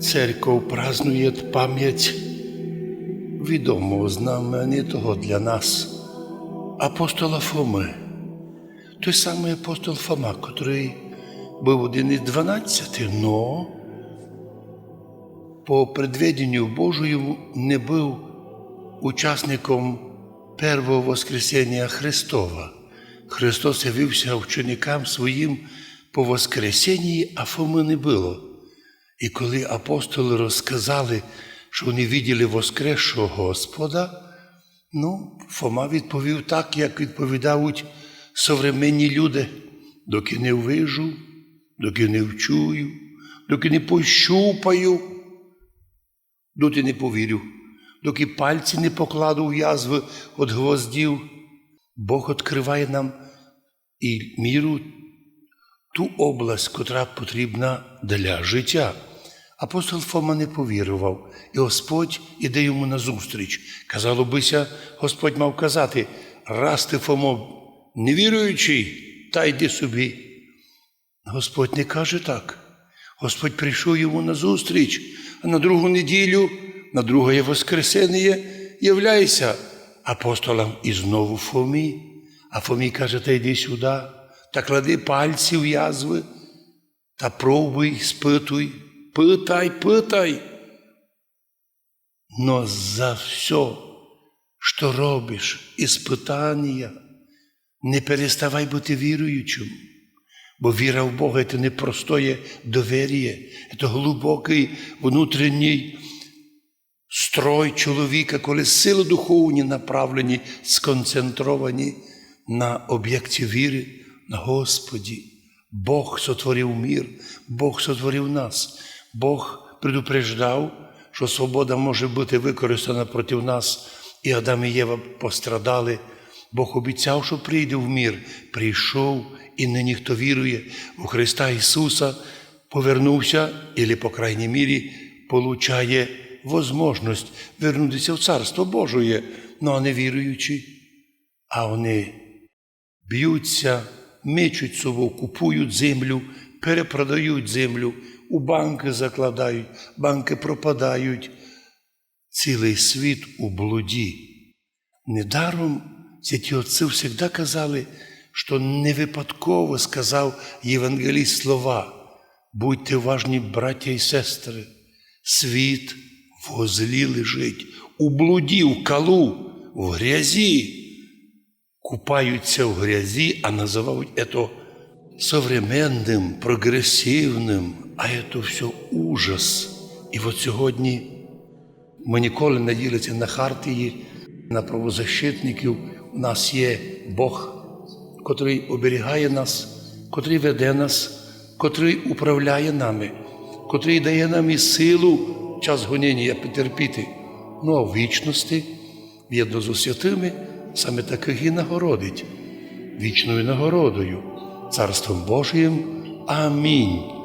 Церковь празднує пам'ять відомого знаменитого для нас апостола Фоми. Той самий апостол Фома, який був один із дванадцяти, но по предведенню Божому не був учасником першого Воскресення Христова. Христос явився ученикам своїм по Воскресенні, а Фоми не було. І коли апостоли розказали, що вони виділи Воскресшого Господа, ну, Фома відповів так, як відповідають современні люди, доки не вижу, доки не вчую, доки не пощупаю, доки не повірю, доки пальці не покладу в язви від гвоздів, Бог відкриває нам і міру ту область, котра потрібна для життя. Апостол Фома не повірував, і Господь іде йому назустріч. Казало бися, Господь мав казати, раз ти Фомо невіруючий, та йди собі. Господь не каже так. Господь прийшов йому назустріч, а на другу неділю, на друге Воскресення, являйся апостолам і знову Фомі. А Фомі каже, та йди сюди, та клади пальці в язви, та пробуй, спитуй, питай, питай. Но за все, що робиш, іспитання, не переставай бути віруючим. Бо віра в Бога це не простое доверие, це глибокий внутрішній строй чоловіка, коли сили духовні направлені, сконцентровані на об'єкті віри, на Господі. Бог сотворив мір, Бог сотворив нас, Бог предупреждав, що свобода може бути використана проти нас, і Адам і Єва пострадали. Бог обіцяв, що прийде в мір, прийшов, і нині хто вірує у Христа Ісуса, повернувся, і, по крайній мірі, получає возможність вернутися в Царство Божоє, ну а не віруючи, а вони б'ються, мечуть собою, купують землю, перепродають землю, у банки закладають, банки пропадають. Цілий світ у блуді. Недаром святі отці завжди казали, що не випадково сказав Євангеліст слова. Будьте важні, браття і сестри, світ в злі лежить, у блуді, в калу, в грязі. Купаються в грязі, а називають це современним, прогресивним, а це все ужас. І от сьогодні ми ніколи не ділиться на хартії, на правозащитників. У нас є Бог, котрий оберігає нас, котрий веде нас, котрий управляє нами, котрий дає нам і силу час гоніння потерпіти. Ну а в вічності, в'єдно з святими, саме таких і нагородить вічною нагородою, Царством Божиим. Амінь.